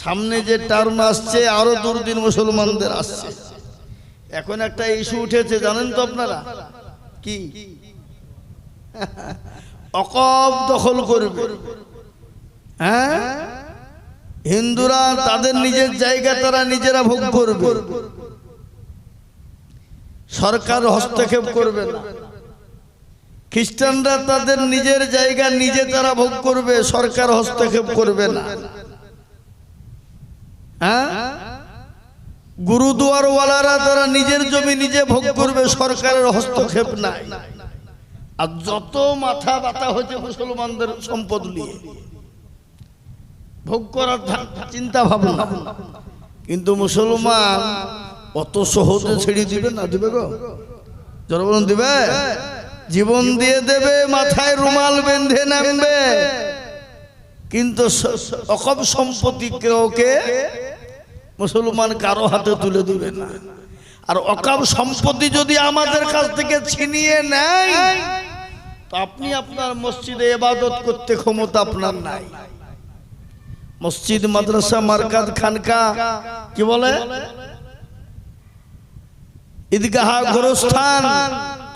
সামনে যে টার্ম আসছে, আরও দুর্দিন মুসলমানদের আসছে। এখন একটা ইস্যু উঠেছে, জানেন তো আপনারা? কি? অকব দখল করবে। হ্যাঁ? হিন্দুরা তাদের নিজের জায়গা তারা নিজেরা ভোগ করবে। সরকার হস্তক্ষেপ করবে না। খ্রিস্টানরা তাদের নিজের জায়গা নিজে তারা ভোগ করবে, সরকার হস্তক্ষেপ করবে না। হ্যাঁ? গুরুদুয়ারওয়ালারা তারা নিজের জমি নিজে ভোগ করবে, সরকারের হস্তক্ষেপ নাই। আর যত মাথা ব্যথা হচ্ছে মুসলমানদের সম্পদ নিয়ে, ভোগ করার চিন্তা ভাবনা কিন্তু মুসলমান অত সহজে ছেড়ে দিবে না, দিবে গো। বলুন, দিবে? জীবন দিয়ে দেবে, মাথায় রুমাল বেঁধে নামবে। কিন্তু অকপ সম্পত্তি কেউকে মুসলমান কারও হাতে তুলে দেবে না। আর অকাপ সম্পত্তি যদি আমাদের কাছ থেকে ছিনিয়ে নেয়, তো আপনি আপনার মসজিদে এবাদত করতে ক্ষমতা আপনার নাই। মসজিদ, মাদ্রাসা মার্কাত খানকা, কি বলে? ঈদগাহ, গোরস্থান,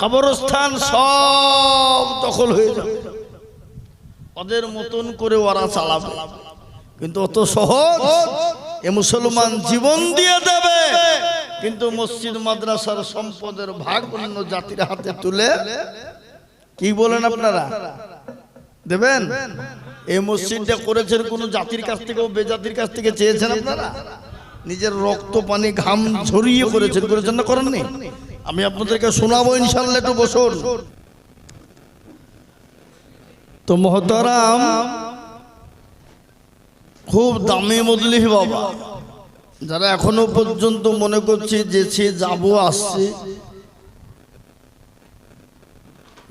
কবরস্থান সব দখল হয়ে যাবে। ওদের মতন করে ওরা চালাবে। কিন্তু অত সহজ এ মুসলমান জীবন দিয়ে দেবে। কিন্তু মসজিদ, মাদ্রাসার সম্পদের ভাগ অন্য জাতির হাতে তুলে কি বলেন আপনারা? দেবেন? এই মসজিদটা করেছেন কোন জাতির কাছ থেকে বেজাতির কাছ থেকে চেয়েছেন আপনারা? নিজের রক্ত, পানি, ঘাম ঝরিয়ে করেছেন করেছেন না করেননি? আমি আপনাদেরকে শোনাবো ইনশাল্লাহ একটু বসুন। তো মহতারাম, খুব দামি মদলিহ বাবা। যারা এখনও পর্যন্ত মনে করছে যে সে যাব, আসছে।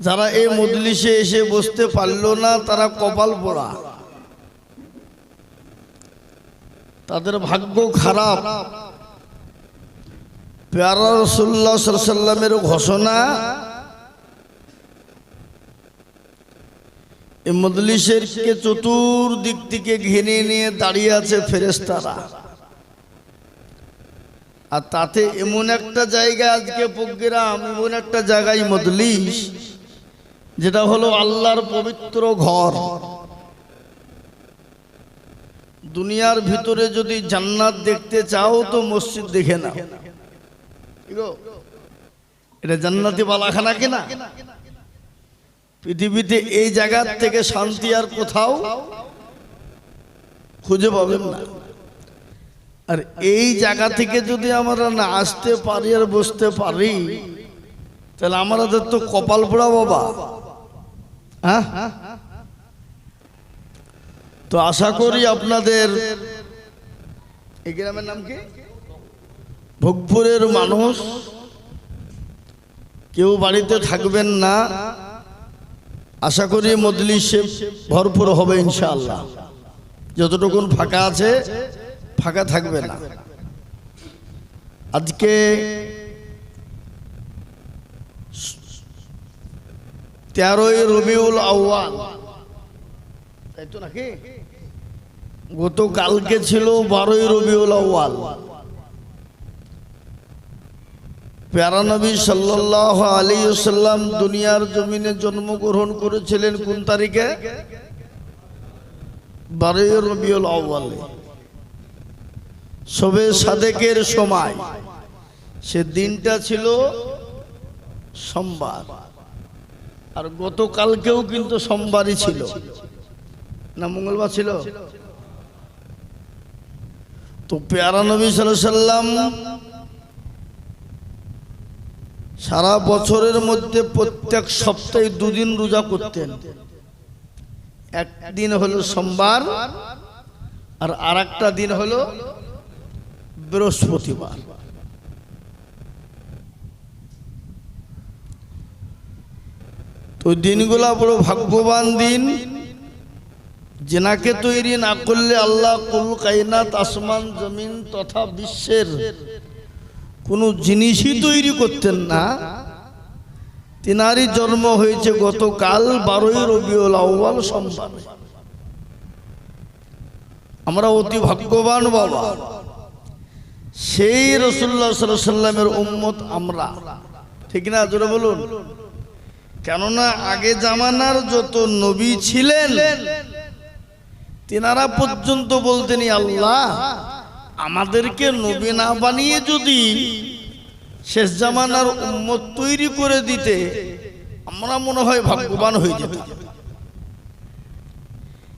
যারা এই মজলিসে এসে বসতে পারল না, তারা কপাল পোড়া। তাদের ভাগ্য খারাপ। পেয়ারা রসুল্লাহ সাল্লামের ঘোষণা মজলিসের কে চতুর্দিক থেকে ঘিরে নিয়ে দাঁড়িয়ে আছে ফেরেস্তারা আর তাতে এমন একটা জায়গা আজকে প্রোগ্রাম, এমন একটা জায়গায় মজলিস, যেটা হলো আল্লাহর পবিত্র ঘর। দুনিয়ার ভিতরে যদি জান্নাত দেখতে চাও তো মসজিদ দেখে না এটা জান্নাতি বালাখানা কিনা পৃথিবীতে এই জায়গার থেকে শান্তি আর কোথাও খুঁজে পাবেন না। আর এই জায়গা থেকে যদি আমরা না আসতে পারি আর বসতে পারি, তাহলে আমাদের তো কপাল পোড়া বাবা। হ্যাঁ? তো আশা করি আপনাদের গ্রামের নাম কি? ভোগপুরের মানুষ। কেউ বাড়িতে থাকবেন না। আশা করি মজলিসে ভরপুর হবে ইনশাআল্লাহ। যতটুকুন ফাঁকা আছে, ফাঁকা থাকবে না। আজকে তেরোই রবিউল আউয়াল। তাই তো নাকি? গতকালকে ছিল বারোই রবিউল আউয়াল। প্যারা নবী সাল্লাহ আলী সাল্লাম দুনিয়ার জমিনে জন্মগ্রহণ করেছিলেন কোন তারিখে? বারোই রবিউল আউয়াল। সবে সাদেকের সময়। সে দিনটা ছিল সোমবার। আর গতকালকেও কিন্তু সোমবারই ছিল। না, মঙ্গলবার ছিল? তো পেয়ারা নবী সাল্লাম সারা বছরের মধ্যে প্রত্যেক সপ্তাহে দুদিন রোজা করতেন। একদিন হলো সোমবার আর আর একটা দিন হলো বৃহস্পতিবার। তো দিনগুলা বড় ভাগ্যবান দিন। জেনাকে তৈরি না করলে আল্লাহ কুল কায়নাত আসমান জমিন তথা বিশ্বের কোনো জিনিসই তৈরি করতেন না। তিনারই জন্ম হয়েছে গতকাল বারোই রবিউল আউ্বাল সোমবার। আমরা অতি ভাগ্যবান বাবা। সেই রসুল্লাহ সাল্লামের উম্মত আমরা। ঠিক না? জোরে বলুন। কেননা আগে জামানার যত নবী ছিলেন, তেনারা পর্যন্ত বলতেন, আল্লাহ আমাদেরকে নবী না বানিয়ে যদি শেষ জামানার উম্মত তৈরি করে দিতে, আমরা মনে হয় ভাগ্যবান হয়ে যেত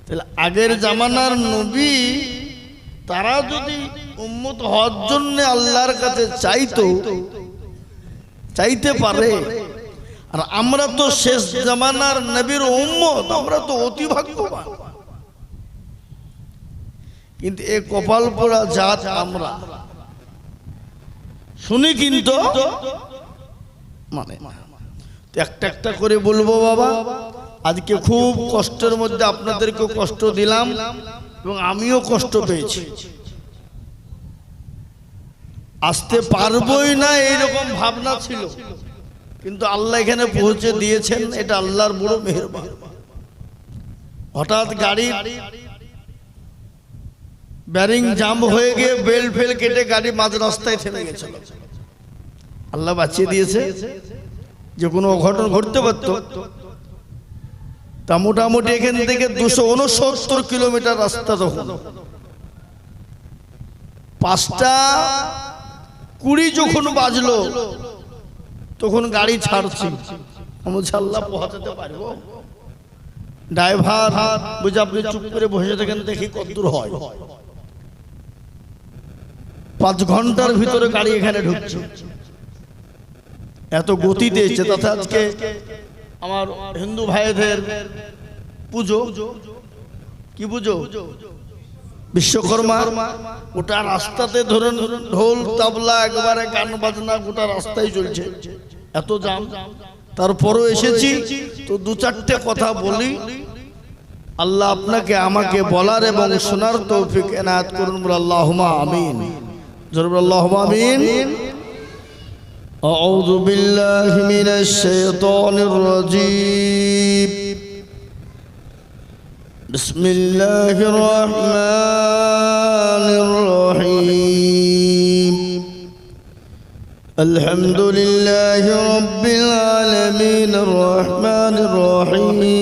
তাহলে আগের জামানার নবী, তারা যদি উম্মত হওয়ার জন্য আল্লাহর কাছে চাইতো, চাইতে পারে, আর আমরা তো শেষ জামানার নবীর উম্মত, আমরা তো অতি ভাগ্যবান। কিন্তু এ কপাল পোড়া জাত আমরা। শুনি কিন্তু মানে একটা একটা করে বলব বাবা, আজকে খুব কষ্টের মধ্যে আপনাদেরকে কষ্ট দিলাম এবং আমিও কষ্ট পেয়েছি। আসতে পারবই না এইরকম ভাবনা ছিল, কিন্তু আল্লাহ এখানে পৌঁছে দিয়েছেন, এটা আল্লাহর বড় মেহরবান। হঠাৎ গাড়ি ব্যারিং জাম হয়ে গিয়ে বেল ফেল কেটে গাড়ি মাঝ রাস্তায় থেমে গেছিল। আল্লাহ বাঁচিয়ে দিয়েছে। যে কোনো অঘটন ঘটতে পারত। তা মোটামুটি এখান থেকে দুশো উনসত্তর কিলোমিটার রাস্তা তখন। পাঁচটা কুড়ি যখন বাজলো, তখন গাড়ি ছাড়ছি। আমি ড্রাইভার বুঝে আপনি চুপ করে বসে থাকেন, দেখি কত দূর হয়। পাঁচ ঘণ্টার ভিতরে গাড়ি এখানে ঢুকছে। এত গতিতে তথা আজকে আমার হিন্দু ভাইদের পুজো। কি পুজো? বিশ্বকর্মা। ওটা রাস্তাতে ধরুন ঢোল, তাবলা, একবারে গান বাজনা গোটা রাস্তায় চলছে। এত জাম। তারপরও এসেছি। তো দু চারটে কথা বলি। আল্লাহ আপনাকে আমাকে বলার এবং শোনার তৌফিক এনায়াত করুন আল্লাহুমা আমিন। ضرب اللهم امين أعوذ بالله من الشيطان الرجيم. بسم الله الرحمن الرحيم. الحمد لله رب العالمين الرحمن الرحيم.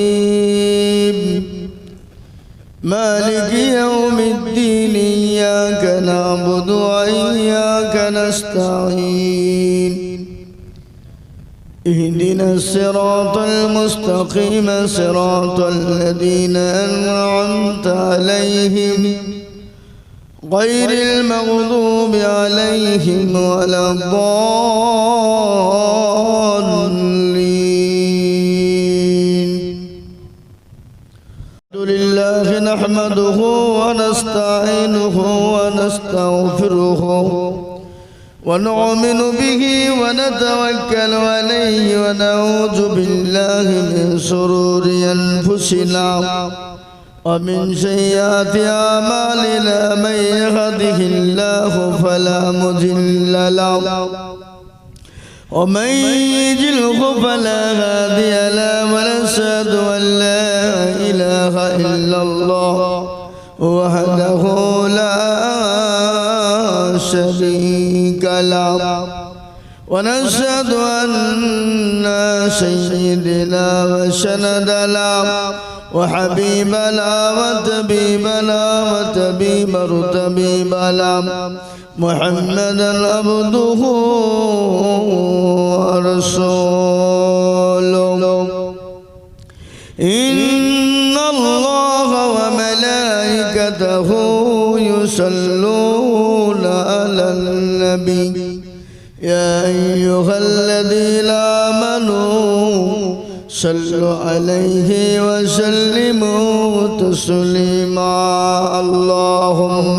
نستعين. اهدنا الصراط المستقيم صراط الذين أنعمت عليهم. غير المغضوب عليهم ولا الضالين. الحمد لله نحمده ونستعينه ونستغفره. ونؤمن به ونتوكل عليه ونعوذ بالله من شرور أنفسنا ومن سيئات أعمالنا من يهده الله فلا مضل له ومن يجله فلا هادي له ونشهد أن سيدنا وسندنا وحبيبنا وطبيبنا وطبيب رتبيبنا محمدا عبده ورسوله. إن الله وملائكته يصلون النبي. يا أيها الذين آمنوا صلوا عليه وسلموا تسليما. اللهم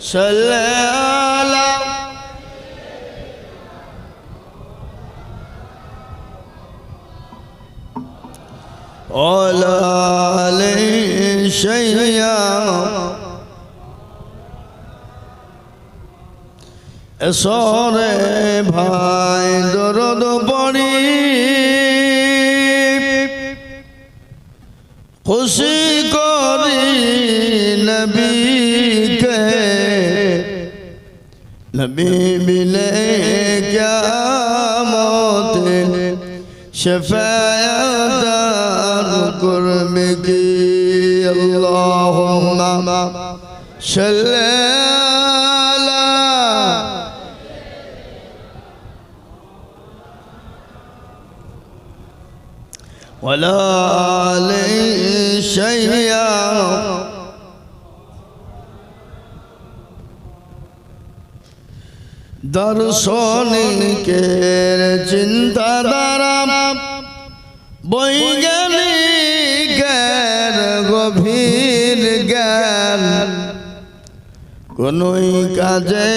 صل على وعلى آله شيئا সরে ভাই দরদ পড়ি। খুশি করি নবীকে। নবী মিলে কিয়ামত শফায়াত করবে কি আল্লাহুম্মা? সাল্লাল্লাহু ولا آل شيئا দর্শনিকের চিন্তাধারা বৈজ্ঞানিকের গভীর জ্ঞান কোনই কাজে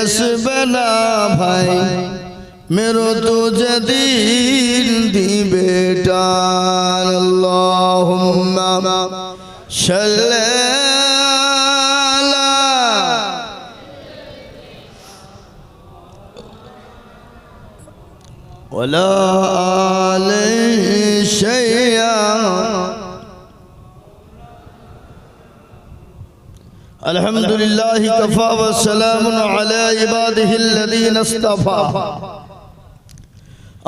আসবে না ভাই মেরো তো জদিন দি বেটার আল্লাহুম্মা সাল্লা ولا آل شيئا الحمد لله كفى وسلام على عباده الذين اصطفى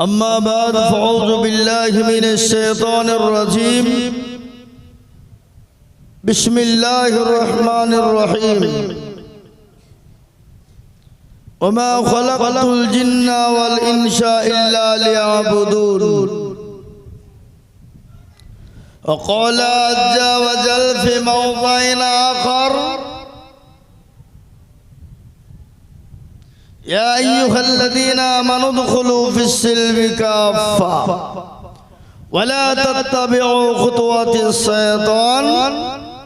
أما بعد فأعوذ بالله من الشيطان الرجيم. بسم الله الرحمن الرحيم. وما خلقت الجن والإنس إلا ليعبدون. وقال عز وجل في موضع آخر يا أيها الذين آمنوا ادخلوا في السلم كافة. ولا تتبعوا خطوات الشيطان.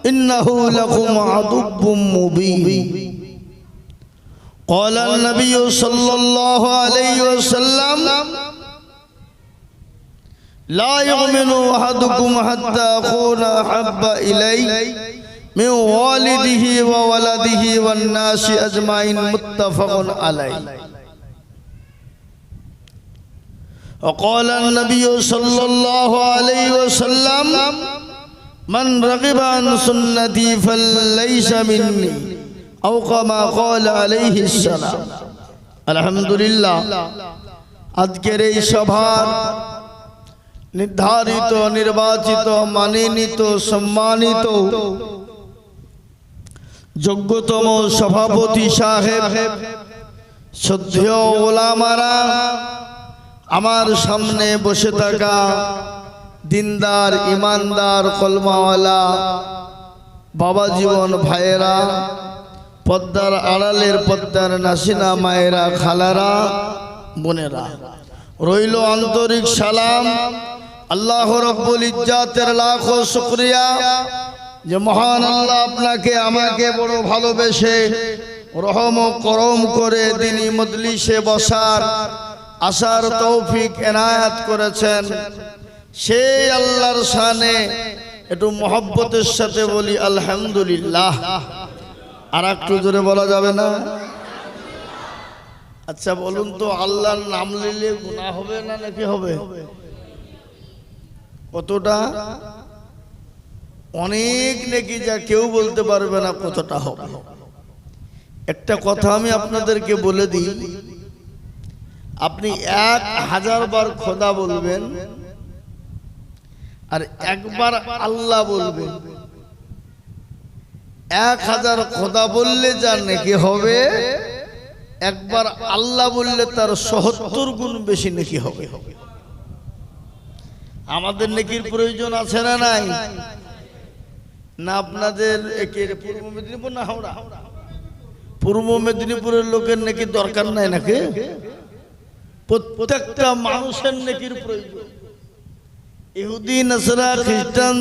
إنه لكم عدو مبين. قال النبي صلى الله عليه وسلم لا يؤمن أحدكم حتى أكون أحب إلي من والده وولده والناس أجمعين متفق عليه وقال النبي صلى الله عليه وسلم من رغب عن سنتي فليس مني أو كما قال عليه السلام الحمد لله আজকের এই সভার নির্ধারিত নির্বাচিত মানিনিত সম্মানিত যোগ্যতম সভাপতি সাহেব শ্রদ্ধেয় ওলামারা আমার সামনে বসে থাকা দিনদার, ইমানদার, কলমাওয়ালা, বাবা জীবন ভাইয়েরা, পদ্মার আড়ালের পদ্মার নাসিনা মায়েরা, খালারা, বোনেরা, রইল আন্তরিক সালাম। আল্লাহ রব্বুল ইজ্জাতের লাখো শুক্রিয়া। যে মহান আল্লাহ আপনাকে, আমাকে বড় ভালোবেসে রহম করম করে তিনি মজলিসে বসার আসার তৌফিক এনায়াত করেছেন। সেই আল্লাহর শানে একটু মহব্বতের সাথে বলি, আলহামদুলিল্লাহ। আর একটু জোরে বলা যাবে না? আচ্ছা বলুন তো, আল্লাহর নাম নিলে গুনাহ হবে না নাকি হবে? কতটা? অনেক নাকি যা কেউ বলতে পারবে না কতটা হবে একটা কথা আমি আপনাদেরকে বলে দিই, আপনি এক হাজার বার খোদা বলবেন আর একবার আল্লাহ বলবেন। এক হাজার খোদা বললে যা নাকি হবে, একবার আল্লাহ বললে তার সহত্তর গুণ বেশি নাকি হবে। আমাদের নেকির প্রয়োজন আছে না নাই? না আপনাদের পূর্ব মেদিনীপুর না হাওড়া? পূর্ব মেদিনীপুরের লোকের নাকি দরকার নাই নাকি? প্রত্যেকটা মানুষের নেকির প্রয়োজন। ইহুদি খ্রিস্টান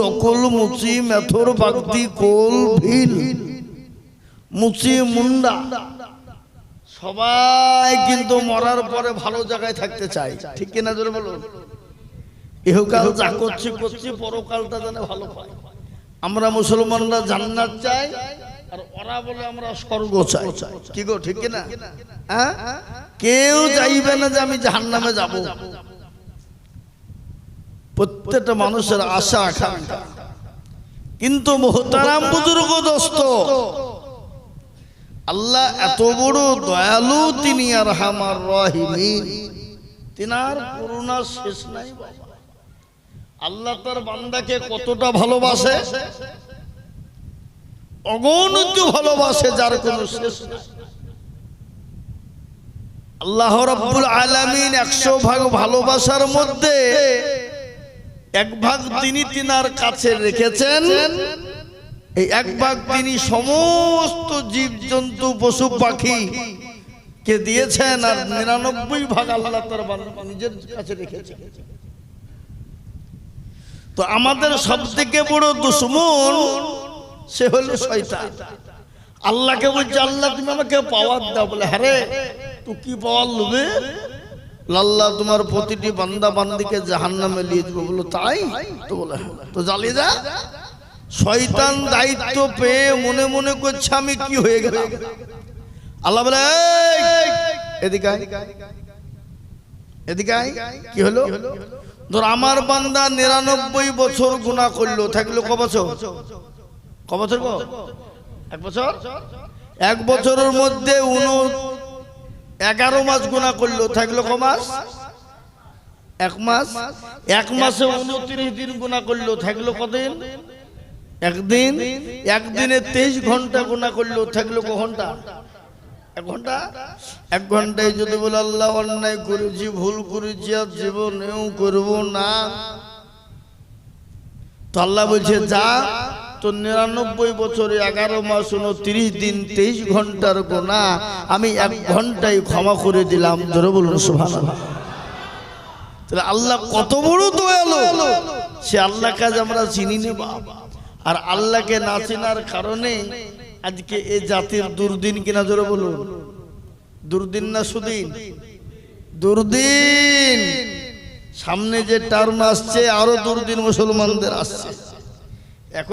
ডকল, মুচি, মেথর মুচি, মুন্ডা, সবাই কিন্তু মরার পরে ভালো জায়গায় থাকতে চায়। ঠিক কিনা জোরে বলুন? ইহকাল যা করছি করছি, পরকালটা যেন ভালো পায় আমরা মুসলমানরা জান্নাত চাই, আর ওরা বলে আমরা স্বর্গ চাই। কি গো, ঠিক কিনা? হ্যাঁ? কেউ চাইবে না যে আমি জাহান্নামে যাব। প্রত্যেকটা মানুষের আশা, আকাঙ্ক্ষা। কিন্তু মোহতারাম বুজুর্গ দোস্ত, আল্লাহ এত বড় দয়ালু, তিনি আর হামার রহিমিন। তিনার করুণা শেষ নাই বাবা আল্লাহ তার বান্দাকে কতটা ভালোবাসে? অগণিত ভালোবাসে, যার কোনো শেষ আল্লাহ রাব্বুল আলামিন একশো ভাগ ভালোবাসার মধ্যে এক ভাগ তিনি তিনার কাছে রেখেছেন। এই এক ভাগ তিনি সমস্ত জীবজন্তু, পশু, পাখি কে দিয়েছেন, আর নিরানব্বই ভাগ আল্লাহ তার নিজের কাছে রেখেছেন। তো আমাদের সব থেকে বড় দুশ্মন সে হলো শয়তান। আল্লাহকে বলছে, আল্লাহ, তুমি আমাকে পাওয়ার দাও। বলে হ্যাঁ তুই কি পাওয়ার লোবে আল্লাহ তোমার প্রতিটি বান্দা বান্দিকে জাহান নামে নিয়ে বলো, তাই? তো বলে হ্যাঁ। তো জ্বালিয়ে যা। শয়তান দায়িত্ব পেয়ে মনে মনে করছে, আমি কি হয়ে গেলাম? আল্লাহ বলে এদিকে এদিকে। কি হলো? ধর, আমার বান্দা নিরানব্বই বছর গুণা করল। থাকল ক বছর? ক বছর এক বছর? এক বছরের মধ্যে এগারো মাস গুণা করল। থাকল ক মাস? এক মাস? এক মাসে উনত্রিশ দিন গুণা করল। থাকল কদিন? একদিন? একদিনে তেইশ ঘণ্টা গুণা করল। থাকল ক ঘণ্টা? এক ঘণ্টা? এক ঘন্টায় যদি বলে, আল্লাহ, অন্যায় করেছি, ভুল করেছি, আর জীবনেও করব না। তো আল্লাহ বলছে, যা তো নিরানব্বই বছরে এগারো মাস তিরিশ দিন, তেইশ ঘণ্টার গোনা, আমি এক ঘন্টায় ক্ষমা করে দিলাম। ধরে বলুন সুভান তাহলে আল্লাহ কত বড় দয়ালু। সে আল্লাহ কাজ আমরা চিনি নেব আর আল্লাহকে না চেনার কারণে আজকে এ জাতির দুর্দিন কিনা জোরে বলুন। দুর্দিন না সুদিন? দুর্দিন। সামনে যে টার্ম আসছে, আরও দুর্দিন মুসলমানদের আসছে। এখন